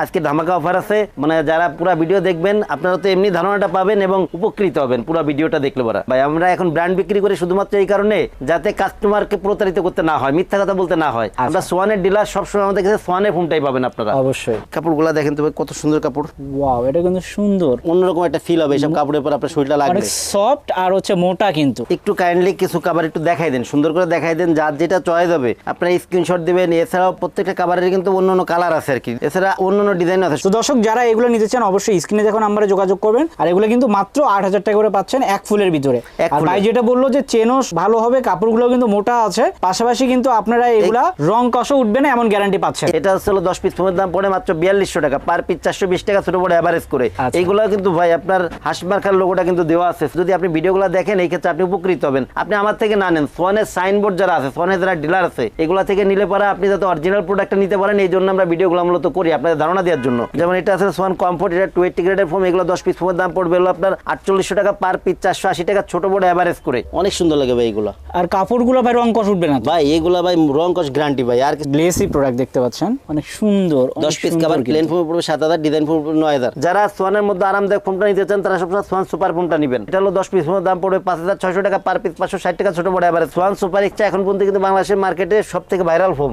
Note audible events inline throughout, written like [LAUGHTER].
আজকে ধামাকা অফার আছে। মানে যারা পুরো ভিডিও দেখবেন আপনারা তো এমনি ধারণাটা পাবেন এবং উপকৃত হবেন পুরো ভিডিওটা দেখলে পরা। ভাই আমরা এখন ব্র্যান্ড বিক্রি করি শুধুমাত্র এই কারণে যাতে কাস্টমারকে প্রতারিত করতে না হয় মিথ্যা কথা বলতে না হয়। আমরা সোয়ানের ডিলার সবসময় আমাদের কাছে সোয়ানের ফোনটাই পাবেন আপনারা। অবশ্যই। কাপড়গুলো দেখেন তো কত সুন্দর কাপড়। ওয়াও এটা কিন্তু সুন্দর। অন্যরকম একটা ফিল হবে এইসব কাপড়ের পর আপনার শরীরটা লাগবে। সফট আর হচ্ছে মোটা কিন্তু। একটু কাইন্ডলি কিছু কাবার একটু দেখাই দেন সুন্দর করে দেখাই দেন যার যেটা চয়েস হবে। আপনারা স্ক্রিনশট দিবেন এছাড়াও প্রত্যেকটা কাবারের কিন্তু অন্য অন্য কালার আছে আর কি। এছাড়া অন্য অন্য ডিজাইন আছে। তো দর্শক যারা এগুলো নিতে চান অবশ্যই স্ক্রিনে দেখুন নাম্বারে যোগাযোগ করবেন। আর এগুলো কিন্তু মাত্র আট হাজার টাকা করে পাচ্ছেন এক ফুলের ভিতরে। আর ভাই যেটা বলল যে চেনও ভালো হবে কাপড়গুলো কিন্তু মোটা আছে। পাশাপাশি কিন্তু আপনারা এগুলা রং কষও উঠবে না এমন গ্যারান্টি পাচ্ছেন। এটা হচ্ছে হলো দশ পিস ফোনের দাম পড়ে মাত্র বিয়াল্লিশশো টাকা। পার পিস চারশো বিশ টাকা ছোট বড় অ্যাভারেজ করে। আচ্ছা। এইগুলো কিন্তু ভাই আপনার হাসমার্কার লোগোটা কিন্তু দেওয়া আছে। যদি আপনি ভিডিওগুলো দেখেন এই ক্ষেত্রে আপনি উপকৃত হবেন। আপনি আমার থেকে না নেন। সোয়ানের সাইনবোর্ড যারা আছে সোয়ানের যারা ডিলার আছে এগুলা থেকে নিলে পরে আপনি যাতে অরিজিনাল প্রোডাক্টটা নিতে পারেন এই জন্য আমরা ভিডিওগুলো মূলত করি। আপনাদের ধারণা দেওয়ার জন্য। যেমন এটা আছে সোয়ান কমফোর্ট এটা টু এইটি গ্রেডের ফোন এগুলো দশ পিস ফোনের দাম পড়বে হলো আপনার আটচল্লিশশো টাকা পার পিস চারশো আশি টাকা ছোট বড় অ্যাভারেজ করে। অনেক সুন্দর লাগে ভাই এগুলো। আর কাপড়গুলো ভাই রং কষ উঠবে না ভাই এগুলো ভাই রং কস গ্যারান্টি ভাই। আর গ্লেসি প্রোডাক্ট দেখতে পাচ্ছেন। অনেক সুন্দর দশ পিস কাবার প্লেন ফোম পড়বে সাত হাজার ডিজাইন ফোম পড়বে নয় হাজার। যারা সোয়ানের মধ্যে আরামদায়ক ফোমটা নিতে চান তারা সবসময় সোয়ান সুপার ফোমটা নেবেন। এটা হলো দশ পিস ফোমের দাম পড়বে পাঁচ হাজার ছয়শো টাকা পার পিস পাঁচশো ষাট টাকা ছোট বড় অ্যাভারেজ সোয়ান সুপার ইচ্ছা এখন পর্যন্ত কিন্তু বাংলাদেশের মার্কেটে সব থেকে ভাইরাল ফোম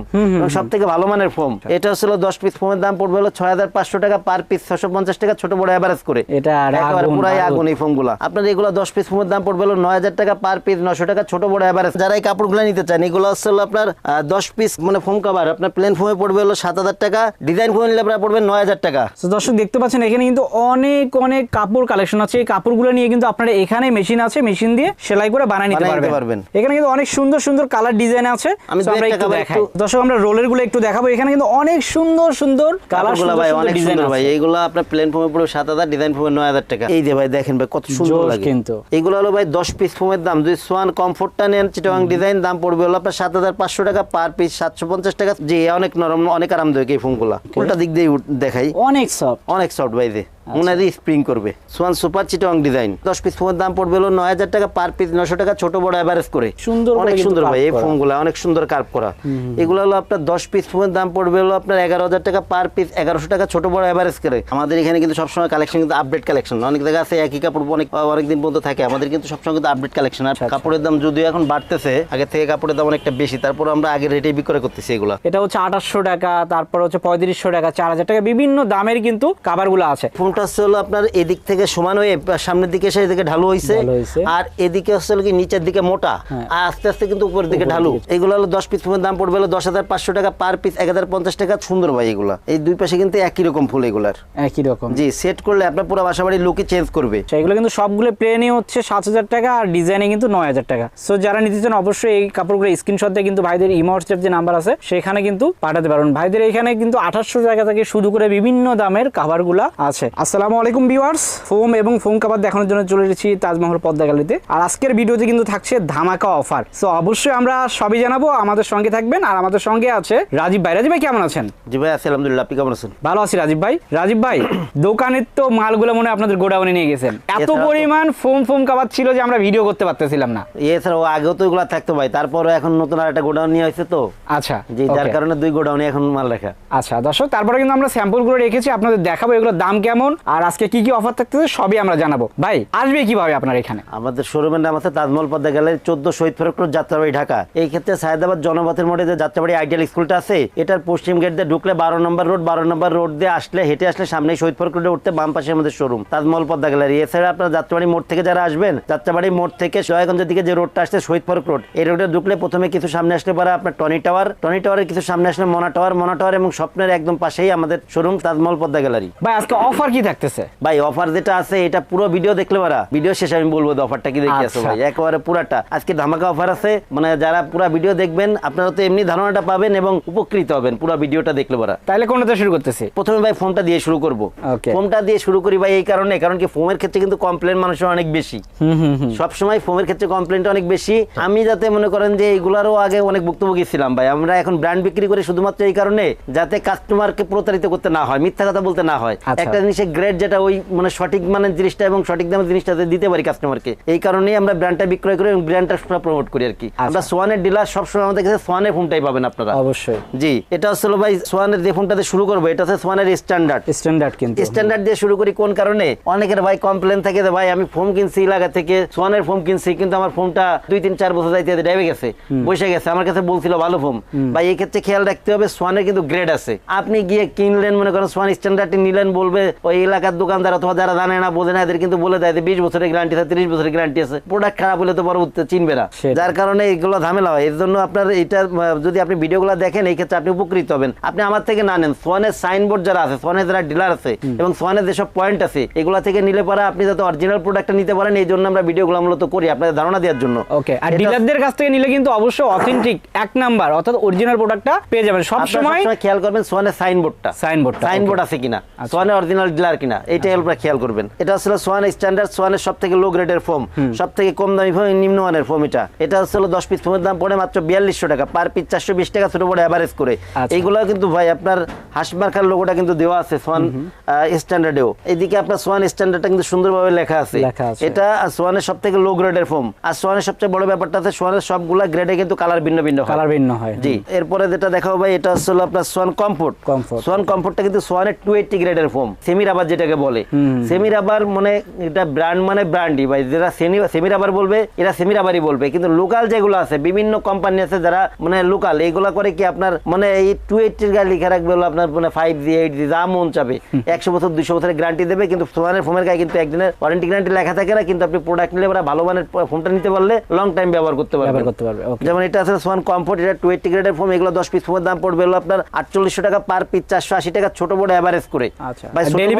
সব থেকে ভালো মানের ফোম এটা হচ্ছিল দশ পিস ফোমের দাম পড়বে হলো ছয় হাজার পাঁচশো টাকা পার পিস ছশো পঞ্চাশ টাকা ছোট বড় এভারেজ করে। এটা একেবারে আগুন, পুরাই বারুদ। আগুন এই ফোমগুলো আপনার এগুলো দশ পিস ফোমের দাম পড়বে হলো নয় হাজার টাকা পার পিস নশো টাকা ছোট বড় এভারেজ যারা এই কাপড়গুলো নিতে চান এগুলো হলো আপনার দশ পিস মানে ফোম কাভার আপনার প্লেন ফোমে পড়বে হলো সাত হাজার টাকা ডিজাইন ফোম নিলে আপনার পড়বে নয় হাজার টাকা দর্শক দেখতে পাচ্ছেন এখানে কিন্তু অনেক অনেক কাপড় কালেকশন আছে। এই কাপড়গুলো নিয়ে কিন্তু আপনার এখানে মেশিন আছে মেশিন দিয়ে সেলাই করে বানিয়ে নিতে পারবেন। এখানে কিন্তু অনেক সুন্দর সুন্দর কালার ডিজাইন আছে। আমি So দু আমরা একটু দেখাই। দর্শক আমরা রোলেরগুলো একটু দেখাবো। এখানে কিন্তু অনেক সুন্দর সুন্দর কালার কালারগুলো ভাই অনেক সুন্দর ভাই। এইগুলো আপনার প্লেন পড়বে সাত হাজার ডিজাইন ফর্মে নয় হাজার টাকা। এই যে ভাই দেখেন ভাই কত সুন্দর লাগে। কিন্তু। এগুলো হলো ভাই দশ পিস ফোমের দাম। যদি সোয়ান কমফোর্টটা নেন চিটাং ডিজাইন দাম পড়বে হলো আপনার সাত হাজার পাঁচশো টাকা পার পিস সাতশো পঞ্চাশ টাকা। জি অনেক নরম অনেক আরামদায়ক এই ফোনগুলো উল্টা দিক দিয়ে দেখাই। অনেক সফট অনেক সফট ভাই যে। মনে স্প্রিং করবে। সোয়ান সুপার চিটং ডিজাইন দশ পিস ফোনের দাম পড়বে হলো নয় হাজার টাকা পার পিস নশো টাকা ছোট বড় অ্যাভারেজ করে। সুন্দর অনেক সুন্দর ভাই এই ফোনগুলো অনেক সুন্দর কার্ভ করা। এগুলো হলো আপনার দশ পিস ফোনের দাম পড়বে হলো আপনার এগারো হাজার টাকা পার পিস এগারোশো টাকা ছোট বড় অ্যাভারেজ করে। আমাদের এখানে কিন্তু সবসময় কালেকশন কিন্তু আপডেট কালেকশন অনেক জায়গা আছে একই কাপড় অনেক অনেক দিন পর্যন্ত থাকে। আমাদের কিন্তু সবসময় কিন্তু আপডেট কালেকশন আর কাপড়ের দাম যদিও এখন বাড়তেছে আগে থেকে কাপড়ের দাম অনেকটা বেশি তারপর আমরা আগে রেটে বিক্রয় করতেছি এগুলো। এটা হচ্ছে আঠাশশো টাকা তারপর হচ্ছে পঁয়ত্রিশশো টাকা চার হাজার টাকা। বিভিন্ন দামের কিন্তু কাভারগুলো আছে। ফোনটা হচ্ছে হলো আপনার এদিক থেকে সমান হয়ে সামনের দিকে এসে এদিকে ঢালু হয়েছে হইছে। আর এদিকে হচ্ছে কি নিচের দিকে মোটা। হ্যাঁ। আর আস্তে আস্তে কিন্তু উপরের দিকে ঢালু। এগুলো হলো দশ পিস ফোনের দাম পড়বে হলো দশ হাজার পাঁচশো টাকা পার পিস এক হাজার পঞ্চাশ টাকা। সুন্দর ভাই এগুলা। এই দুই পাশে কিন্তু একই রকম ফুল এগুলার। একই রকম। জি সেট করলে আপনার পুরো বাসা বাড়ির লুকই চেঞ্জ করবে এগুলো কিন্তু সবগুলো প্লেনে হচ্ছে সাত হাজার টাকা আর ডিজাইনে কিন্তু নয় হাজার টাকা। সো যারা নিতে চান অবশ্যই এই কাপড়গুলো স্ক্রিনশট দিয়ে কিন্তু ভাইদের ইমো হোয়াটসঅ্যাপ যে নাম্বার আছে সেখানে কিন্তু পাঠাতে পারবেন ভাইদের এখানে কিন্তু আঠাশশো টাকা থেকে শুরু করে বিভিন্ন দামের কাভারগুলো আছে। আসসালামু আলাইকুম ভিউয়ার্স। ফোম এবং ফোম কাভার দেখানোর জন্য চলে এসেছি তাজমহল পদ্মা গ্যালারিতে। আর আজকের ভিডিওতে কিন্তু থাকছে ধামাকা অফার। সো অবশ্যই আমরা সবই জানাব আমাদের সঙ্গে থাকবেন আর আমাদের সঙ্গে আছে রাজীব ভাই। রাজীব ভাই কেমন আছেন? জি ভাই আছি আলহামদুলিল্লাহ আপনি কেমন আছেন? ভালো আছি রাজীব ভাই। রাজীব ভাই [COUGHS] দোকানের তো মালগুলো মনে হয় আপনাদের গোডাউনে নিয়ে গেছেন। এত পরিমাণ ফোম ফোম কাবার ছিল যে আমরা ভিডিও করতে পারতেছিলাম না। এছাড়াও আগেও তো এগুলো থাকতো ভাই তারপরে এখন নতুন আর একটা গোডাউন নিয়ে হয়েছে তো। আচ্ছা জি যার কারণে দুই গোডাউনে এখন মাল রাখা। আচ্ছা দর্শক তারপরে কিন্তু আমরা স্যাম্পলগুলো রেখেছি আপনাদের দেখাবো এগুলোর দাম কেমন। আর আজকে কি কি অফার থাকতেছে সবই আমরা জানাব। ভাই আসবে কীভাবে আপনার এখানে? আমাদের শোরুমের নাম আছে তাজমহল পদ্মা গ্যালারি চোদ্দ শহীদ ফেরক রোড যাত্রাবাড়ি ঢাকা। এই ক্ষেত্রে সায়দাবাদ জনপথের মোড়ে যে যাত্রাবাড়ি আইডিয়াল স্কুলটা আছে এটার পশ্চিম গেট দিয়ে ঢুকলে বারো নম্বর রোড বারো নম্বর রোড দিয়ে আসলে হেঁটে আসলে সামনে শহীদ ফেরক রোডে উঠতে বাম পাশে আমাদের শোরুম তাজমহল পদ্মা গ্যালারি। এছাড়া আপনার যাত্রাবাড়ি মোড় থেকে যারা আসবেন যাত্রাবাড়ি মোড় থেকে জয়গঞ্জের দিকে যে রোডটা আসছে শহীদ ফেরক রোড এই রোডে ঢুকলে প্রথমে কিছু সামনে আসলে পরে আপনার টনি টাওয়ার টনি টাওয়ারের কিছু সামনে আসলে মনা টাওয়ার মনা টাওয়ার এবং স্বপ্নের একদম পাশেই আমাদের শোরুম তাজমহল পদ্মা গ্যালারি। ভাই আজকে অফার কি থাকতেছে? ভাই অফার যেটা আছে এটা পুরো ভিডিও দেখলে পারা। ভিডিও শেষে আমি বলব অফারটা কি দেখি আছে আচ্ছা। ভাই। একেবারে পুরাটা। আজকে ধামাকা অফার আছে। মানে যারা পুরো ভিডিও দেখবেন আপনারা তো এমনি ধারণাটা পাবেন এবং উপকৃত হবেন পুরো ভিডিওটা দেখলে পারা। তাহলে কোনটা শুরু করতেছি? প্রথমে ভাই ফোনটা দিয়ে শুরু করব। Okay. ফোনটা দিয়ে শুরু করি ভাই এই কারণে। কারণ কি ফোমের ক্ষেত্রে কিন্তু কমপ্লেন মানুষের অনেক বেশি। হুম হুম হুম। সবসময় ফোমের ক্ষেত্রে কমপ্লেনটা অনেক বেশি। আমি যাতে মনে করেন যে এইগুলারও আগে অনেক ভুক্তভোগী ছিলাম ভাই। আমরা এখন ব্র্যান্ড বিক্রি করি শুধুমাত্র এই কারণে যাতে কাস্টমারকে প্রতারিত করতে না হয় মিথ্যা কথা বলতে না হয়। আচ্ছা। একটা জিনিসে গ্রেড যেটা ওই মানে সঠিক মানের জিনিসটা এবং সঠিক দামের জিনিসটা দিতে পারি কাস্টমারকে এই কারণেই আমরা ব্র্যান্ডটা বিক্রয় করি এবং ব্র্যান্ডটা প্রমোট করি আর কি। আমরা সোয়ানের ডিলার সবসময় আমাদের কাছে সোয়ানের ফোনটাই পাবেন আপনারা। অবশ্যই। জি এটা হচ্ছে ভাই সোয়ানের যে ফোনটাতে শুরু করব এটা হচ্ছে সোয়ানের স্ট্যান্ডার্ড স্ট্যান্ডার্ড কিন্তু। স্ট্যান্ডার্ড দিয়ে শুরু করি কোন কারণে? অনেকের ভাই কমপ্লেন থাকে যে ভাই আমি ফোন কিনছি এলাকা থেকে সোয়ানের ফোন কিনছি কিন্তু আমার ফোনটা দুই তিন চার বছর যাইতে ডেবে গেছে বসে গেছে আমার কাছে বলছিল ভালো ফোন ভাই এই ক্ষেত্রে খেয়াল রাখতে হবে সোয়ানের কিন্তু গ্রেড আছে। আপনি গিয়ে কিনলেন মনে করেন সোয়ান স্ট্যান্ডার্ডটি নিলেন বলবে ওই এলাকার দোকানদার অথবা যারা জানে না বোঝে না এদের কিন্তু বলে দেয় যে বিশ বছরের গ্যারান্টি আছে তিরিশ বছরের গ্যারান্টি আছে। প্রোডাক্ট খারাপ হলে তো পরবর্তীতে চিনবে না। যার কারণে এগুলো ঝামেলা হয়। এর জন্য আপনার এটা যদি আপনি ভিডিওগুলো দেখেন এই ক্ষেত্রে আপনি উপকৃত হবেন। আপনি আমার থেকে না নেন। সোয়ানের সাইনবোর্ড যারা আছে সোয়ানের যারা ডিলার আছে এবং সোয়ানের যেসব পয়েন্ট আছে এগুলা থেকে নিলে পরে আপনি যাতে অরিজিনাল প্রোডাক্টটা নিতে পারেন এই জন্য আমরা ভিডিওগুলো মূলত করি আপনাদের ধারণা দেওয়ার জন্য। ওকে আর ডিলারদের কাছ থেকে নিলে কিন্তু অবশ্যই অথেন্টিক এক নাম্বার অর্থাৎ অরিজিনাল প্রোডাক্টটা পেয়ে যাবেন। সব সময় খেয়াল করবেন সোয়ানের সাইনবোর্ডটা সাইনবোর্ডটা সাইনবোর্ড আছে কিনা। সোয়ানের অরিজিনাল ডিলার কিনা এইটাই আপনারা খেয়াল করবেন। এটা হচ্ছে সোয়ান স্ট্যান্ডার্ড সোয়ানের সব থেকে লো গ্রেডের ফোম সব থেকে কম দামি ফোম নিম্নমানের ফোম এটা। এটা হচ্ছে দশ পিস ফোমের দাম পড়ে মাত্র বিয়াল্লিশশো টাকা পার পিস চারশো বিশ টাকা ছোট বড় অ্যাভারেজ করে। আচ্ছা। এইগুলো কিন্তু ভাই আপনার হাসমার্কার লোগোটা কিন্তু দেওয়া আছে সোয়ান স্ট্যান্ডার্ডেও এদিকে আপনার সোয়ান স্ট্যান্ডার্ডটা কিন্তু সুন্দরভাবে লেখা আছে। এটা সোয়ানের সব থেকে লো গ্রেডের ফোম আর সোয়ানের সবচেয়ে বড় ব্যাপারটা আছে সোয়ানের সবগুলা গ্রেডে কিন্তু কালার ভিন্ন ভিন্ন কালার ভিন্ন হয় জি। এরপরে যেটা দেখাবো ভাই এটা হচ্ছে হলো আপনার সোয়ান কমফোর্ট। সোয়ান কমফোর্টটা কিন্তু সোয়ানের টু এইটটি গ্রেডের ফোম সেমি রাবার যেটাকে বলে। সেমি রাবার মানে এটা ব্র্যান্ড মানে ব্র্যান্ডই ভাই। যেটা সেমি রাবার বলবে এরা সেমি রাবারই বলবে। কিন্তু লোকাল যেগুলো আছে বিভিন্ন কোম্পানি আছে যারা মানে লোকাল এইগুলা করে কি আপনার মানে এই টু এইটটির গায়ে লিখে রাখবে হলো আপনার মানে ফাইভ জি এইট জি যা মন চাবে। একশো বছর দুশো বছরের গ্যারান্টি দেবে কিন্তু সোয়ানের ফোমের গায়ে কিন্তু একদিনের ওয়ারেন্টি গ্যারান্টি লেখা থাকে না কিন্তু আপনি প্রোডাক্ট নিলে ওরা ভালো মানের ফোনটা নিতে পারলে লং টাইম ব্যবহার করতে পারবেন। ব্যবহার করতে পারবে যেমন এটা আছে সোয়ান কমফোর্ট এটা টোয়েন্টি গ্রেডের ফোম এগুলো দশ পিস ফোমের দাম পড়বে হলো আপনার আটচল্লিশশো টাকা পার পিস চারশো আশি টাকা ছোট বড় অ্যাভারেজ করে। আচ্ছা।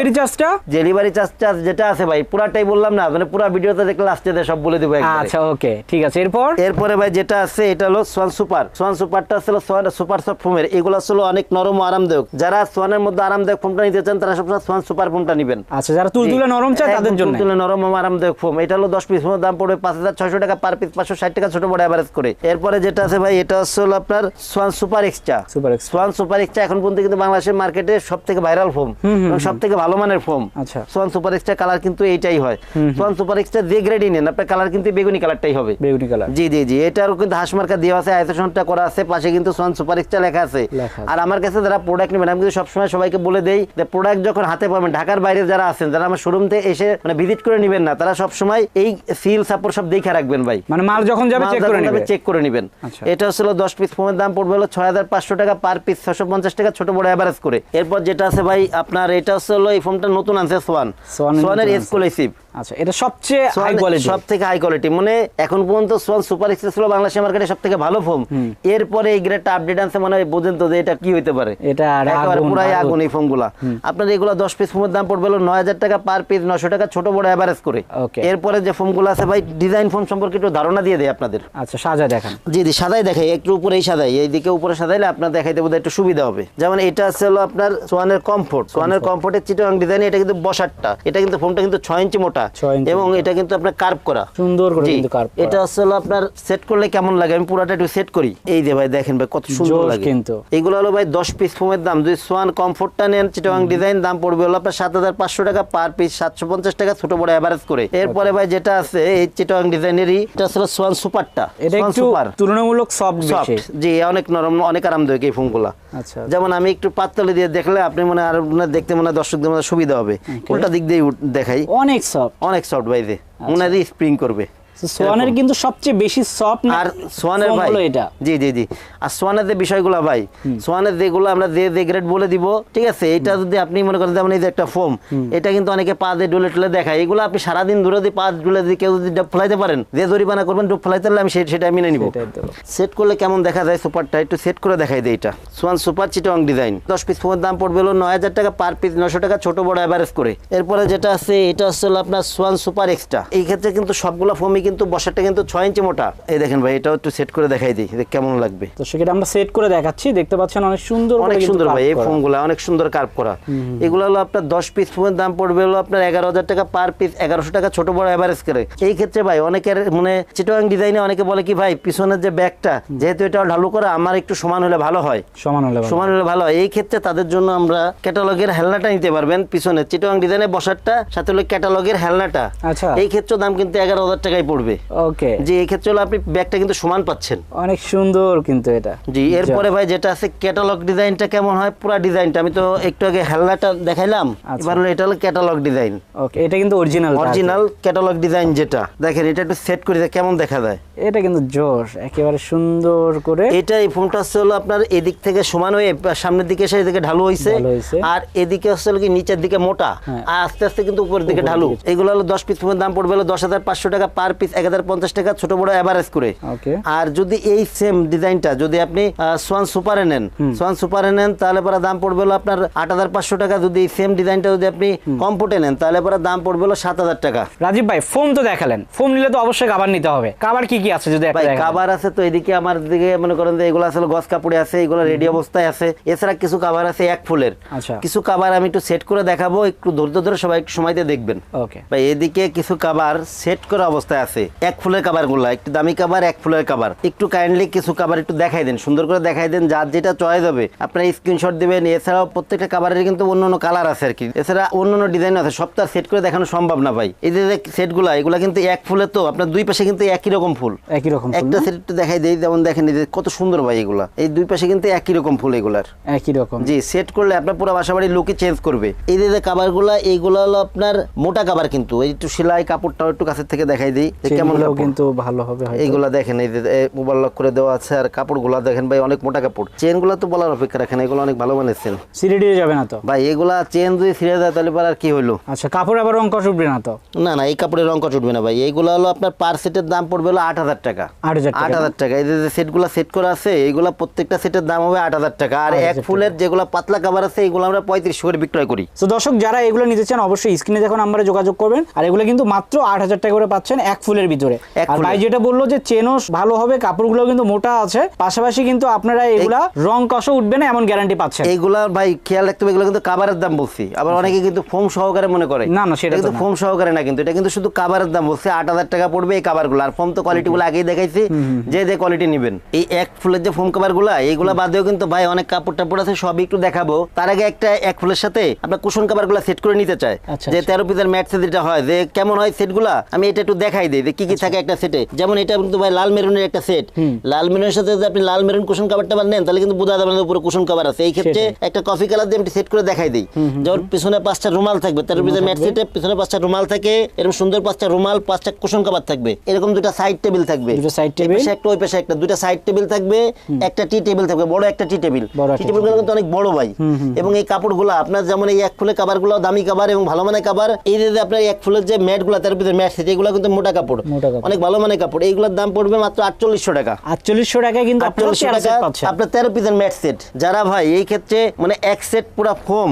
ছোট ডেলিভারি চার্জটা ডেলিভারি চার্জ চার্জ যেটা আছে ভাই পুরাটাই বললাম না মানে পুরো ভিডিওতে দেখলে লাস্টে সব বলে দেবো। আচ্ছা ওকে ঠিক আছে এরপর? এরপরে ভাই যেটা আছে এটা হলো সোয়ান সুপার সোয়ান সুপারটা ছিল সোয়ান সুপার সফট ফোমের এগুলো ছিল অনেক নরম ও আরামদায়ক। যারা সোয়ানের মধ্যে আরামদায়ক ফোমটা নিতে চান তারা সবসময় সোয়ান সুপার ফোমটা নেবেন। আচ্ছা যারা তুলতুলে নরম চায় তাদের জন্য। তুলে নরম এবং আরামদায়ক ফোম এটা হলো দশ পিস ফোমের দাম পড়বে পাঁচ হাজার ছয়শো টাকা পার পিস পাঁচশো ষাট টাকা ছোট বড় করে। এরপরে যেটা আছে ভাই এটা হলো আপনার swan super extra super X swan super extra এখন পর্যন্ত কিন্তু বাংলাদেশের মার্কেটে সব থেকে ভাইরাল ফোম এবং সব থেকে ভালো মানের ফোম। আচ্ছা। সোয়ান সুপার এক্সট্রা কালার কিন্তু এইটাই হয়। সোয়ান সুপার এক্সট্রা যে গ্রেডই নেন আপনার কালার কিন্তু বেগুনি কালারটাই হবে। বেগুনি কালার জি জি জি এটারও কিন্তু হাঁস মার্কা দেওয়া আছে আয়তনটা করা আছে পাশে কিন্তু সোয়ান সুপার এক্সট্রা লেখা আছে। আর আমার কাছে যারা প্রোডাক্ট নেবেন আমি কিন্তু সবসময় সবাইকে বলে দেই যে প্রোডাক্ট যখন হাতে পাবেন ঢাকার বাইরে যারা আছেন যারা আমার শোরুম থেকে এসে মানে ভিজিট করে নেবেন না তারা সবসময় এই সিল সাপোর্ট সব দেখে রাখবেন ভাই। মানে মাল যখন যাবে চেক করে নেবে। চেক করে নেবেন। এটা হচ্ছে দশ পিস ফোনের দাম পড়বে হলো ছয় হাজার পাঁচশো টাকা পার পিস ছশো পঞ্চাশ টাকা ছোট বড় অ্যাভারেজ করে। এরপর যেটা আছে ভাই আপনার এটা হচ্ছে হলো এই ফোনটা নতুন আনছে সোয়ান। সোয়ানের এক্সক্লুসিভ আচ্ছা এটা সবচেয়ে হাই কোয়ালিটি সব থেকে হাই কোয়ালিটি মানে এখন পর্যন্ত সোয়ান সুপার এক্সপ্রেস ছিল বাংলাদেশের মার্কেটে সব থেকে ভালো ফোন এরপরে এই গ্রেডটা আপডেট আনছে মানে বোঝেন তো যে এটা কি হইতে পারে। এটা আর একেবারে আগুন, পুরাই আগুন। এই ফোনগুলা আপনার এগুলো দশ পিস ফোনের দাম পড়বে হলো নয় হাজার টাকা পার পিস নশো টাকা ছোট বড় অ্যাভারেজ করে. এরপরে যে ফোনগুলো আছে ভাই ডিজাইন ফোন সম্পর্কে একটু ধারণা দিয়ে দেয় আপনাদের। আচ্ছা সাজা দেখান। জি জি সাদাই দেখাই একটু উপরেই সাদাই এইদিকে উপরে সাদাইলে আপনার দেখাইতে বোধহয় একটু সুবিধা হবে। যেমন এটা আছে হলো আপনার সোয়ানের কমফোর্ট সোয়ানের কমফোর্টের চিটং ডিজাইন এটা কিন্তু বসারটা। এটা কিন্তু ফোনটা কিন্তু ছয় ইঞ্চি মোটা। এবং এটা কিন্তু আপনার কার্ভ করা। সুন্দর করে কিন্তু কার্ভ এটা হলো আপনার সেট করলে কেমন লাগে? আমি পুরাটা একটু সেট করি। এই যে ভাই দেখেন ভাই কত সুন্দর লাগে। কিন্তু। এগুলো হলো ভাই দশ পিস ফোমের দাম। যদি সোয়ান কমফোর্টটা নেন চিটং ডিজাইন দাম পড়বে হলো আপনার সাত হাজার পাঁচশো টাকা পার পিস সাতশো পঞ্চাশ টাকা ছোট বড় করে। এরপরে ভাই যেটা আছে এই চিটং ডিজাইনেরই এটা হচ্ছে সোয়ান সুপারটা। এটা একটু তুলনামূলক সফট সফট জি অনেক নরম অনেক আরামদায়ক এই ফোনগুলা আচ্ছা। যেমন আমি একটু পাততলে দিয়ে দেখলে আপনি মনে আর দেখতে মনে হয় দর্শকদের হয় সুবিধা হবে। উল্টা দিক দিয়ে দেখাই। অনেক সফট অনেক সফট বাইরে হয় স্প্রিং করবে। সোয়ানের কিন্তু সবচেয়ে বেশি সফট আর সোয়ানের ভাই এটা। জি জি জি। আর সোয়ানের যে বিষয়গুলো ভাই সোয়ানের যেগুলো আমরা যে যে গ্রেড বলে দিব ঠিক আছে? এটা যদি আপনি মনে করেন যেমন এই যে একটা ফোম এটা কিন্তু অনেকে পা দিয়ে ডুলে টুলে দেখায়। এগুলো আপনি সারাদিন ধরে যদি পা ডুলে যদি কেউ যদি ডুব ফেলাইতে পারেন যে জরিমানা করবেন ডুব ফেলাইতে পারলে আমি সেটা মেনে নিব। সেটাই সেট করলে কেমন দেখা যায় সুপারটা? একটু সেট করে দেখাই দেয় এটা। সোয়ান সুপার চিটং ডিজাইন। দশ পিস ফোনের দাম পড়বে হলো নয় হাজার টাকা পার পিস নশো টাকা ছোট বড় অ্যাভারেজ করে। এরপরে যেটা আছে এটা হচ্ছে আপনার সোয়ান সুপার এক্সট্রা এই ক্ষেত্রে কিন্তু সবগুলো ফোমই কিন্তু বসারটা কিন্তু ছয় ইঞ্চি মোটা। এই দেখেন ভাই এটাও একটু সেট করে দেখাই দিই কেমন লাগবে। তো সেক্ষেত্রে আমরা সেট করে দেখাচ্ছি দেখতে পাচ্ছেন অনেক সুন্দর অনেক সুন্দর ভাই এই। ফোমগুলো অনেক সুন্দর কার্ভ করা। এগুলো হলো আপনার দশ পিস ফোমের দাম পড়বে হলো আপনার এগারো হাজার টাকা পার পিস এগারোশো টাকা ছোট বড় অ্যাভারেজ করে। এই ক্ষেত্রে ভাই অনেকের মানে চিটোয়াং ডিজাইনে অনেকে বলে কি ভাই পিছনের যে ব্যাগটা যেহেতু এটা ঢালু করা আমার একটু সমান হলে ভালো হয়। সমান হলে ভালো। সমান হলে ভালো হয়। এই ক্ষেত্রে তাদের জন্য আমরা ক্যাটালগের হেলনাটা নিতে পারবেন পিছনে। চিটোয়াং ডিজাইনে বসারটা সাথে হলো ক্যাটালগের হেলনাটা। আচ্ছা। এই ক্ষেত্রে দাম কিন্তু এগারো হাজার টাকায় পড়বে। ওকে যে এই ক্ষেত্রে হলো আপনি ব্যাগটা কিন্তু সমান পাচ্ছেন। অনেক সুন্দর কিন্তু এটা। জি এরপরে ভাই যেটা আছে ক্যাটালগ ডিজাইনটা কেমন হয়? পুরো ডিজাইনটা আমি তো একটু আগে হেলনাটা দেখাইলাম আচ্ছা। এবার হলো এটা হলো ক্যাটালগ ডিজাইন ওকে এটা কিন্তু অরিজিনাল অরিজিনাল ক্যাটালগ ডিজাইন যেটা। দেখেন এটা একটু সেট করে কেমন দেখা যায়? এটা কিন্তু জোশ একেবারে সুন্দর করে। এটা এই ফোনটা হচ্ছে হলো আপনার এদিক থেকে সমান হয়ে সামনের দিকে এসে এদিকে ঢালু হয়েছে হইছে। আর এদিকে হচ্ছে কি নিচের দিকে মোটা। হ্যাঁ। আর আস্তে আস্তে কিন্তু উপরের দিকে ঢালু। এগুলো হলো দশ পিস ফোনের দাম পড়বে হলো দশ হাজার পাঁচশো টাকা পার পিস এক হাজার পঞ্চাশ টাকা ছোট বড় অ্যাভারেজ করে। আর যদি এই সেম ডিজাইনটা যদি আপনি সোয়ান সুপারে নেন সোয়ান সুপারে নেন তাহলে পরে দাম পড়বে হলো আপনার আট হাজার পাঁচশো টাকা। যদি এই সেম ডিজাইনটা যদি আপনি কম্পোর্টে নেন তাহলে পরে দাম পড়বে হলো সাত হাজার টাকা। রাজীব ভাই ফোম তো দেখালেন। ফোম নিলে তো অবশ্যই কাবার নিতে হবে। কাবার কি কি আছে যদি। কাবার আছে তো এদিকে আমার দিকে মনে করেন যে এগুলো আসলে গস কাপড়ে আছে এগুলো রেডি অবস্থায় আছে। এছাড়া কিছু কাবার আছে এক ফুলের। আচ্ছা। কিছু কাবার আমি একটু সেট করে দেখাবো একটু ধৈর্য ধরে সবাই একটু সময় দিয়ে দেখবেন। ওকে ভাই এদিকে কিছু কাবার সেট করা অবস্থায় আছে। এক ফুলের কাবারগুলা একটু দামি কাবার এক ফুলের কাবার একটু কাইন্ডলি কিছু কাবার একটু দেখাই দেন সুন্দর করে দেখাই দেন যার যেটা চয়েস হবে। আপনার স্ক্রিনশট দিবেন এছাড়াও প্রত্যেকটা কাবারের কিন্তু অন্য অন্য কালার আছে আর কি। এছাড়া অন্য অন্য ডিজাইন আছে সবটা সেট করে দেখানো সম্ভব না ভাই। এই যে সেটগুলা এগুলা কিন্তু এক ফুলের তো আপনার দুই পাশে কিন্তু একই রকম ফুল। একই রকম একটা সেট একটু দেখাই দেই যেমন দেখেন এই যে কত সুন্দর ভাই এগুলা। এই দুই পাশে কিন্তু একই রকম ফুল এগুলার। একই রকম। জি সেট করলে আপনার পুরো বাসা বাড়ির লুকই চেঞ্জ করবে। এই যে যে কাবারগুলা এইগুলো হলো আপনার মোটা কাবার কিন্তু। এই একটু সেলাই কাপড়টাও একটু কাছের থেকে দেখাই দিই। কেমন কিন্তু ভালো হবে এইগুলা দেখেন এই মোবাইল লক করে দেওয়া আছে আর কাপড়গুলা দেখেন ভাই অনেক মোটা কাপড়। চেনগুলো তো বলার অপেক্ষা রাখেন এগুলো অনেক ভালো মানের চেন। সিরিডি যাবে না তো? ভাই এগুলা চেন যদি ছিঁড়ে দেয় তাহলে আর কি হইল? আচ্ছা কাপড় আবার রং উঠবে না তো? না না এই কাপড়ের রং উঠবে না ভাই। এইগুলো হলো আপনার পার সেটের দাম পড়বে হলো আট হাজার টাকা। আট হাজার আট টাকা। এই যে সেটগুলো সেট করা আছে এইগুলা প্রত্যেকটা সেটের দাম হবে আট হাজার টাকা। আর এক ফুলের যেগুলো পাতলা কাবার আছে এইগুলো আমরা পঁয়ত্রিশশো করে বিক্রয় করি। তো দর্শক যারা এগুলো নিতে চান অবশ্যই স্ক্রিনে দেখুন নাম্বারে যোগাযোগ করবেন। আর এগুলো কিন্তু মাত্র আট হাজার টাকা করে পাচ্ছেন এক ফুলের ভিতরে। আর ভাই যেটা বলল যে চেনও ভালো হবে কাপড়গুলো কিন্তু মোটা আছে পাশাপাশি কিন্তু আপনারা এগুলা রং কষও উঠবে না এমন গ্যারান্টি পাচ্ছেন। এইগুলা ভাই খেয়াল রাখতে হবে এগুলো কিন্তু কাবারের দাম বলছি। আবার অনেকে কিন্তু ফোম সহকারে মনে করে। না, না, সেটা কিন্তু ফোম সহকারে না কিন্তু এটা কিন্তু শুধু কাবারের দাম বলছে আট হাজার টাকা পড়বে এই কাবারগুলো আর ফোম তো কোয়ালিটি গুলো আগেই দেখাইছি যে যে কোয়ালিটি নেবেন। এই এক ফুলের যে ফোম কাবারগুলা এইগুলা বাদেও কিন্তু ভাই অনেক কাপড় টাপড় আছে সবই একটু দেখাবো। তার আগে একটা এক ফুলের সাথে আপনার কুশন কাবারগুলা সেট করে নিতে চায় আচ্ছা, যে আচ্ছা। তেরো পিসের ম্যাট সেট যেটা হয় যে কেমন হয় সেটগুলা আমি এটা একটু দেখাই দিই। যে কি আচ্ছা। কি থাকে একটা সেটে যেমন এটা কিন্তু ভাই লাল মেরুনের একটা সেট লাল মেরুনের সাথে যদি আপনি লাল মেরুন কুশন কাবার টাবার নেন তাহলে কিন্তু বোঝা যাবে না উপরে কুশন কাবার আছে। এই ক্ষেত্রে একটা কফি কালার দিয়ে আমি সেট করে দেখাই দিই। যেমন পিছনে পাঁচটা রুমাল থাকবে তার পিছনে ম্যাট সেটে পিছনে পাঁচটা রুমাল থাকে এরকম সুন্দর পাঁচটা রুমাল পাঁচটা কুশন কাবার থাকবে। এরকম দুটা সাইড টেবিল থাকবে। দুটো table। পাশে একটা ওই পাশে একটা দুটা সাইড টেবিল থাকবে একটা টি টেবিল থাকবে বড় একটা টি টেবিল টি একটা টেবিল কিন্তু অনেক বড় ভাই। এবং এই কাপড়গুলো আপনার যেমন এই এক ফুলের কাবারগুলো দামি কাবার এবং ভালো মানের কাবার এই যে আপনার এক ফুলের যে ম্যাটগুলো তার ভিতরে ম্যাট সেট এগুলো কিন্তু মোটা কাপড়। মোটা কাপড়। অনেক ভালো মানের কাপড়। এইগুলোর দাম পড়বে মাত্র আটচল্লিশশো টাকা। আটচল্লিশশো টাকায় কিন্তু আটচল্লিশশো টাকা আপনার তেরো পিসের ম্যাট সেট যারা ভাই এই ক্ষেত্রে মানে এক সেট পুরো ফোম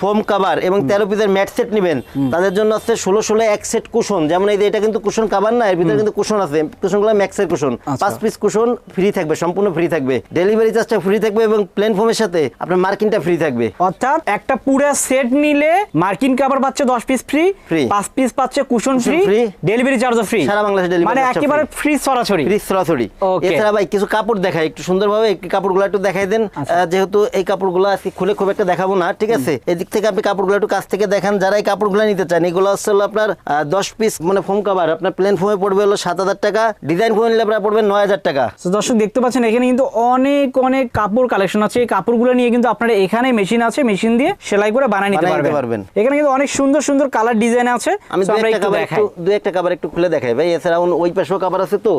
ফোম কাভার এবং তেরো পিসের ম্যাট সেট নেবেন তাদের জন্য আছে ষোলো ষোলো এক সেট কুশন যেমন এই এটা কিন্তু কুশন কাভার না এর ভিতরে কিন্তু কুশন আছে। কুশনগুলো ম্যাক্সের কুশন। পাঁচ পিস কুশন ফ্রি থাকবে সম্পূর্ণ ফ্রি থাকবে। ডেলিভারি চার্জটা ফ্রি থাকবে এবং প্লেন ফোমের সাথে আপনার মার্কিনটা ফ্রি থাকবে। অর্থাৎ একটা পুরো সেট নিলে মার্কিন কাপড় পাচ্ছে দশ পিস ফ্রি Free। পাঁচ পিস পাচ্ছে কুশন ফ্রি ডেলিভারি চার্জও ফ্রি সারা বাংলাদেশে delivery মানে একেবারে ফ্রি সরাসরি? ফ্রি সরাসরি। এছাড়া ভাই কিছু কাপড় দেখাই একটু সুন্দরভাবে একটু কাপড়গুলো একটু দেখাই দেন। আচ্ছা। যেহেতু এই কাপড়গুলো আজকে খুলে খুব একটা দেখাবো না ঠিক আছে? এদিক থেকে আপনি কাপড়গুলো একটু কাছ থেকে দেখান যারা এই কাপড়গুলো নিতে চান এগুলো হচ্ছে আপনার দশ পিস মানে ফোম কাভার আপনার প্লেন ফোমে পড়বে হলো সাত হাজার টাকা ডিজাইন ফোমে নিলে আপনার পড়বে নয় হাজার টাকা। দর্শক দেখতে পাচ্ছেন এখানে কিন্তু অনেক অনেক কাপড় কালেকশন আছে। এই কাপড়গুলো নিয়ে কিন্তু আপনারা এখানে মেশিন আছে মেশিন দিয়ে সেলাই করে বানিয়ে নিতে পারবেন। এখানে কিন্তু অনেক সুন্দর সুন্দর কালার ডিজাইন আছে। আমি দু একটা কাবার একটু খুলে দেখাই। ভাই এছাড়া ওই পাশেও কাবার আছে তো।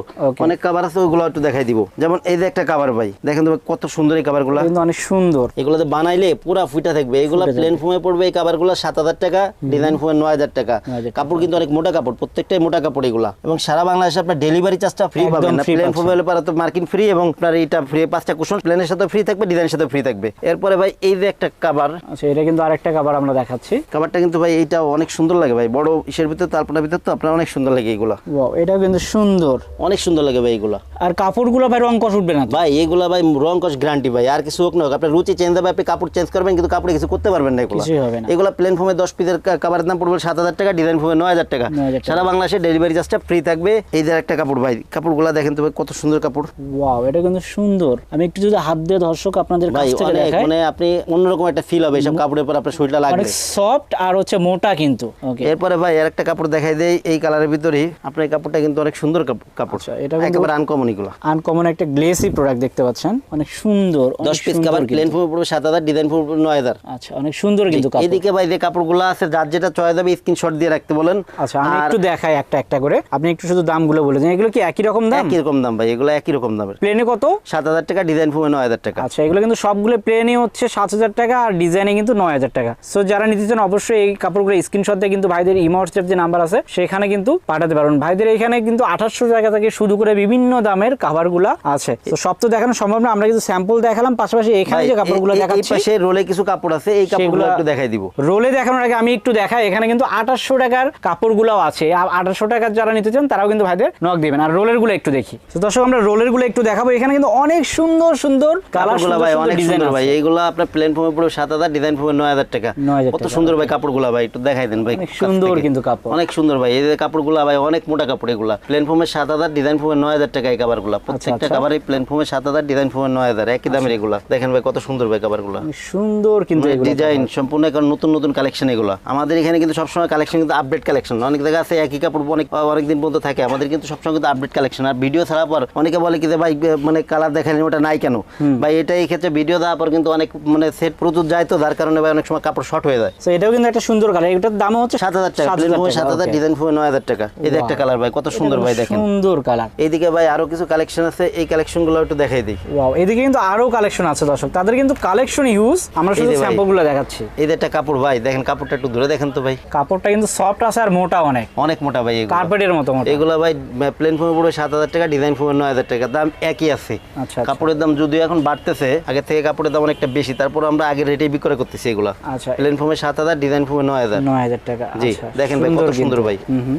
অনেক কাবার আছে ওইগুলো একটু দেখাই দিব। যেমন এই যে একটা কাবার ভাই। দেখেন তো কত সুন্দর এই কাবারগুলো কিন্তু অনেক সুন্দর। এগুলোতে বানাইলে পুরা ফুটা থাকবে। এগুলো প্লেন ফোমে পড়বে এই কাবারগুলো সাত হাজার টাকা ডিজাইন ফোমে নয় হাজার টাকা। কাপড় কিন্তু অনেক মোটা কাপড় প্রত্যেকটাই মোটা কাপড় এগুলা। এবং সারা বাংলাদেশে আপনার ডেলিভারি চার্জটা ফ্রি পাবেন প্লেন ফোমে হলে পরে তো মার্কিন ফ্রি এবং আপনার এটা ফ্রি পাঁচটা কুশন প্লেনের সাথে ফ্রি থাকবে ডিজাইনের সাথে ফ্রি থাকবে। এরপরে ভাই এই যে একটা কাবার আচ্ছা এটা কিন্তু আরেকটা কাবার আমরা দেখাচ্ছি। কাবারটা কিন্তু ভাই এইটা অনেক সুন্দর লাগে ভাই। বড় ইসের ভিতরে তালপনার ভিতরে তো আপনার অনেক সুন্দর লাগে এইগুলো এগুলা এটাও কিন্তু সুন্দর। অনেক সুন্দর লাগে ভাই এগুলা। আর কাপড়গুলো ভাই রং কষ উঠবে না ভাই এগুলা ভাই রং কস গ্যারান্টি ভাই আর কিছু হোক না হোক আপনার রুচি চেঞ্জ হবে আপনি কাপড় চেঞ্জ করবেন কিন্তু কাপড়ে কিছু করতে পারবেন না এগুলো। কিছুই হবে না। এগুলো প্লেন ফোমে দশ পিসের কাপড়ের দাম পড়বে সাত হাজার টাকা ডিজাইন নয় হাজার টাকা। 9,000 টাকা। সারা বাংলাদেশে ডেলিভারি চার্জটা ফ্রি থাকবে। এই যে একটা কাপড় ভাই কাপড়গুলো দেখেন তো কত সুন্দর কাপড়। ওয়াও এটা কিন্তু সুন্দর। আমি একটু যদি হাত দিয়ে দর্শক আপনাদের কাছ ভাই থেকে দেখাই। মানে আপনি অন্যরকম একটা ফিল হবে কাপড়ের পর আপনার শরীরটা লাগবে। সফট আর হচ্ছে মোটা কিন্তু। ওকে এরপরে ভাই আর একটা কাপড় দেখাই দেই এই কালারের ভিতরেই। আপনার এই কাপড়টা কিন্তু অনেক সুন্দর কাপড়। আচ্ছা, এটা একেবারে আনকমন এগুলো। আনকমন একটা গ্লেসি প্রোডাক্ট দেখতে পাচ্ছেন। অনেক সুন্দর অনেক দশ পিস কাপড় প্লেন পড়বে সাত হাজার ডিজাইন ফোমে পড়বে নয় হাজার। আচ্ছা অনেক সুন্দর কিন্তু কাপড়। এদিকে ভাই যে কাপড়গুলো আছে যার যেটা চয়েস হবে স্ক্রিনশট দিয়ে রাখতে বলেন। আচ্ছা আমি একটু দেখাই একটা একটা করে। আপনি একটু শুধু দামগুলো বলে দিন। এগুলো কি একই রকম দাম? একই রকম দাম ভাই এগুলো একই রকম দামের। প্লেনে কত? সাত হাজার টাকা ডিজাইন নয় হাজার টাকা। আচ্ছা এগুলো কিন্তু সবগুলো প্লেনে হচ্ছে সাত হাজার টাকা আর ডিজাইনে কিন্তু নয় হাজার টাকা। সো যারা নিতে চান অবশ্যই এই কাপড়গুলো স্ক্রিনশট দিয়ে কিন্তু ভাইদের ইমো যে নাম্বার আছে সেখানে কিন্তু পাঠাতে পারবেন। ভাইদের এখানে কিন্তু আঠাশশো টাকা থেকে শুরু করে বিভিন্ন দামের কাভারগুলো আছে। তো সব তো দেখানো সম্ভব না আমরা কিন্তু স্যাম্পল দেখালাম পাশাপাশি এখানে যে কাপড়গুলো দেখাচ্ছি পাশে রোলে কিছু কাপড় আছে এই কাপড়গুলো একটু দেখাই দিব। রোলে দেখানোর আগে আমি একটু দেখাই এখানে কিন্তু আঠাশশো টাকার কাপড়গুলোও আছে। আঠাশশো টাকার যারা নিতে চান তারাও কিন্তু ভাইদের নক দিবেন। আর রোলেরগুলো একটু দেখি। তো দর্শক আমরা রোলেরগুলো একটু দেখাবো। এখানে কিন্তু অনেক সুন্দর সুন্দর কালার ভাই অনেক সুন্দর ভাই। এইগুলো আপনার প্লেন ফোমে পড়বে সাত হাজার ডিজাইন ফোমে নয় হাজার টাকা। 9,000 কত সুন্দর ভাই কাপড়গুলো ভাই একটু দেখাই দেন ভাই সুন্দর কিন্তু কাপড়। অনেক সুন্দর ভাই। এই কাপড়গুলো ভাই অনেক মোটা কাপড় এগুলা। প্লেন ফোমে সাত হাজার ডিজাইন ফোমে নয় হাজার টাকা এই কাপড়গুলো প্রত্যেকটা আচ্ছা। কাভারে প্লেন ফোমে সাত হাজার ডিজাইন ফোমে নয় হাজার একই দামের এগুলা। দেখেন ভাই কত সুন্দর ভাই কাপড়গুলো অনেক সুন্দর কিন্তু ডিজাইন সম্পূর্ণ এখন নতুন নতুন কালেকশন এগুলো। আমাদের এখানে কিন্তু সবসময় কালেকশন কিন্তু আপডেট কালেকশন অনেক জায়গা আছে একই কাপড় অনেক অনেক দিন পর্যন্ত থাকে। আমাদের কিন্তু সবসময় কিন্তু আপডেট কালেকশন আর ভিডিও ছাড়া পর অনেকে বলে কি যে ভাই মানে কালার দেখালেন ওটা নাই কেন? ভাই এটা এই ক্ষেত্রে ভিডিও দেওয়ার পর কিন্তু অনেক মানে সেট প্রচুর যায় তো যার কারণে ভাই অনেক সময় কাপড় শর্ট হয়ে যায়। তো এটাও কিন্তু একটা সুন্দর কালার এটার দাম হচ্ছে সাত হাজার টাকা। সাত হাজার ডিজাইন ফোমে নয় হাজার টাকা। এই একটা কালার ভাই কত সুন্দর ভাই দেখেন। সুন্দর কালার। এইদিকে ভাই আরও কিছু কালেকশন আছে এই কালেকশনগুলো একটু দেখাই দিই। ওয়াও এদিকে কিন্তু আরও কালেকশন আছে দর্শক। তাদের কিন্তু কালেকশন ইউজ আমরা শুধু যে ভাই। স্যাম্পলগুলো দেখাচ্ছি। এই যে একটা কাপড় ভাই দেখেন কাপড়টা একটু ধরে দেখেন তো ভাই। কাপড়টা কিন্তু সফট আছে আর মোটা অনেক। অনেক মোটা ভাই এগুলো। কার্পেটের মতো মোটা। এগুলো ভাই প্লেন পড়বে সাত হাজার টাকা ডিজাইন নয় হাজার টাকা দাম একই আছে। আচ্ছা আচ্ছা। কাপড়ের দাম যদিও এখন বাড়তেছে আগে থেকে কাপড়ের দাম অনেকটা বেশি তারপর আমরা আগে রেটে বিক্রয় করতেছি এগুলো। আচ্ছা। প্লেন সাত হাজার ডিজাইন ফোমে নয় হাজার। নয় হাজার টাকা জি আচ্ছা, দেখেন ভাই কত সুন্দর ভাই।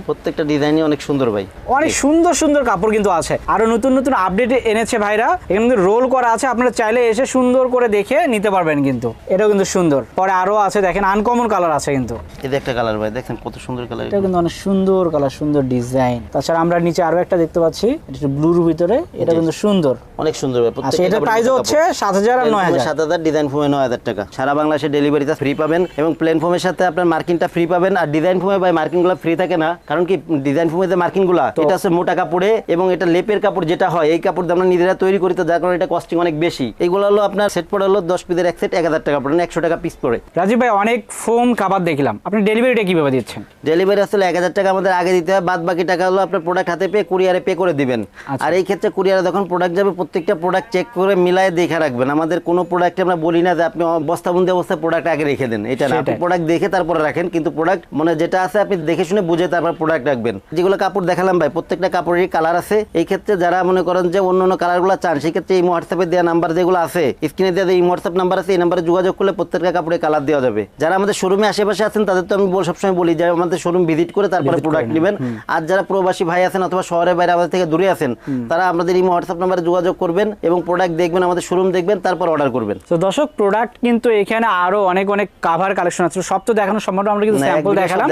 প্রত্যেকটা ডিজাইনই অনেক সুন্দর ভাই। অনেক সুন্দর সুন্দর কাপড় কিন্তু আছে। আরও নতুন নতুন আপডেট এনেছে ভাইরা। এখানে রোল করা আছে। আপনারা চাইলে এসে সুন্দর করে দেখে নিতে পারবেন কিন্তু। এটাও কিন্তু সুন্দর। পরে আরও আছে দেখেন আনকমন কালার আছে কিন্তু। এই একটা কালার ভাই দেখেন কত সুন্দর কালার এটা কিন্তু অনেক সুন্দর কালার সুন্দর ডিজাইন তাছাড়া আমরা নিচে আরও একটা দেখতে পাচ্ছি। এটা ব্লুর ভিতরে। এটা কিন্তু সুন্দর। অনেক সুন্দর ভাই আচ্ছা এটা প্রাইস হচ্ছে সাত হাজার আর নয় হাজার। সাত হাজার ডিজাইন ফোমে নয় হাজার টাকা। সারা বাংলাদেশে ডেলিভারিটা ফ্রি পাবেন এবং প্লেন ফোমের সাথে আপনার মার্কিনটা ফ্রি পাবেন। আর ডিজাইন ফোমে ভাই মার্কিনগুলো ফ্রি থাকে না। কারণ কি ডিজাইন যে মার্কিনগুলো এটা হচ্ছে মোটা কাপড়ে এবং এটা লেপের কাপড় যেটা হয় এই কাপড় আমরা নিজেরা তৈরি করি তো যার কারণে এটা কস্টিং অনেক বেশি। এগুলো হলো আপনার সেট পড়ে হলো দশ পিসের এক সেট এক হাজার টাকা পড়ে একশো টাকা পিস পড়ে। রাজীব ভাই অনেক ফোম খাবার দেখলাম। আপনি ডেলিভারিটা কীভাবে দিচ্ছেন? ডেলিভারি আসলে এক হাজার টাকা আমাদের আগে দিতে হয় বাদ বাকি টাকা হলো আপনার প্রোডাক্ট হাতে পেয়ে কুরিয়ারে পে করে দিবেন। আচ্ছা। আর এই ক্ষেত্রে কুরিয়ারে যখন প্রোডাক্ট যাবে প্রত্যেকটা প্রোডাক্ট চেক করে মিলায় দেখে রাখবেন। আমাদের কোনো প্রোডাক্টে আমরা বলি না যে আপনি বস্তাবন্দি অবস্থায় প্রোডাক্ট আগে রেখে দেন। এটা না আপনি প্রোডাক্ট দেখে তারপরে রাখেন কিন্তু প্রোডাক্ট মানে যেটা আছে আপনি দেখে শুনে বুঝে তারপর প্রোডাক্ট রাখবেন। যেগুলো কাপড় দেখালাম ভাই প্রত্যেকটা কাপড়েরই কালার আছে। এই ক্ষেত্রে যারা মনে করেন যে অন্য অন্য কালারগুলো চান সেই ক্ষেত্রে এই হোয়াটসঅ্যাপে দেওয়া নাম্বার যেগুলো আছে স্ক্রিনে দেওয়া এই হোয়াটসঅ্যাপ নাম্বার আছে এই নাম্বারে যোগাযোগ করলে প্রত্যেকটা কাপড়ে কালার দেওয়া যাবে। যারা আমাদের শোরুমে আশেপাশে আছেন তাদের তো আমি সবসময় বলি যে আমাদের শোরুম ভিজিট করে তারপরে প্রোডাক্ট নেবেন। আর যারা প্রবাসী ভাই আছেন অথবা শহরের বাইরে আমাদের থেকে দূরে আছেন তারা আমাদের এই হোয়াটসঅ্যাপ নাম্বারে যোগাযোগ করবেন এবং প্রোডাক্ট দেখবেন আমাদের শোরুম দেখবেন তারপর অর্ডার করবেন। তো দর্শক প্রোডাক্ট কিন্তু এখানে আরও অনেক অনেক কাভার কালেকশন আছে। সব তো দেখানো সম্ভব আমরা কিন্তু স্যাম্পল দেখালাম।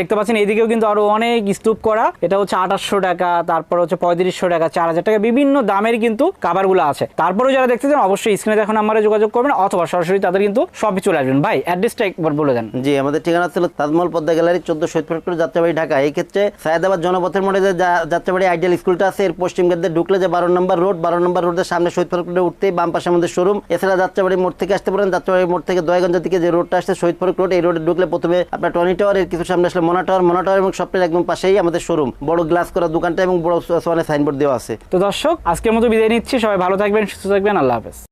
দেখতে পাচ্ছেন এদিকেও কিন্তু আরও অনেক স্তূপ করা। এটা হচ্ছে আঠাশশো টাকা, তারপর হচ্ছে পঁয়ত্রিশশো টাকা, চার হাজার টাকা। বিভিন্ন দামের কিন্তু কাভারগুলো আছে। তারপরেও যারা দেখতে চান, অবশ্যই স্ক্রিনে দেখুন নাম্বারে যোগাযোগ করবেন, অথবা সরাসরি তাদের কিন্তু সবই চলে আসবেন। ভাই অ্যাড্রেসটা একবার বলে দেন। জি, আমাদের ঠিকানা ছিল তাজমহল পদ্মা গ্যালারি, চোদ্দ ফেরপুর যাত্রাবাড়ি, ঢাকা। এই ক্ষেত্রে সায়দাবাদ জনপথের মোড়ে যে যাত্রাবাড়ি আইডিয়াল স্কুলটা আছে, এর পশ্চিম গেট ঢুকলে যে বারো নম্বর রোড, বারো নম্বর রোডের সামনে শহীদ ফেরপুরে উঠতেই বাম পাশে আমাদের শোরুম এছাড়া যাত্রাবাড়ি মোড় থেকে আসতে পারেন, যাত্রাবাড়ি মোড় থেকে দয়াগঞ্জের দিকে যে রোডটা আসছে ফেরুক রোড, এই রোডে ঢুকলে প্রথমে আপনার টনি টাওয়ার এর কিছু সামনে আসলে মোনা টাওয়ার মোনা টাওয়ার এবং সবটার একদম পাশেই আমাদের শোরুম বড় গ্লাস করা দোকানটা এবং বড় সাইনবোর্ড দেওয়া আছে। তো দর্শক, আজকের মতো বিদায় নিচ্ছি। সবাই ভালো থাকবেন, সুস্থ থাকবেন। আল্লাহ হাফেজ।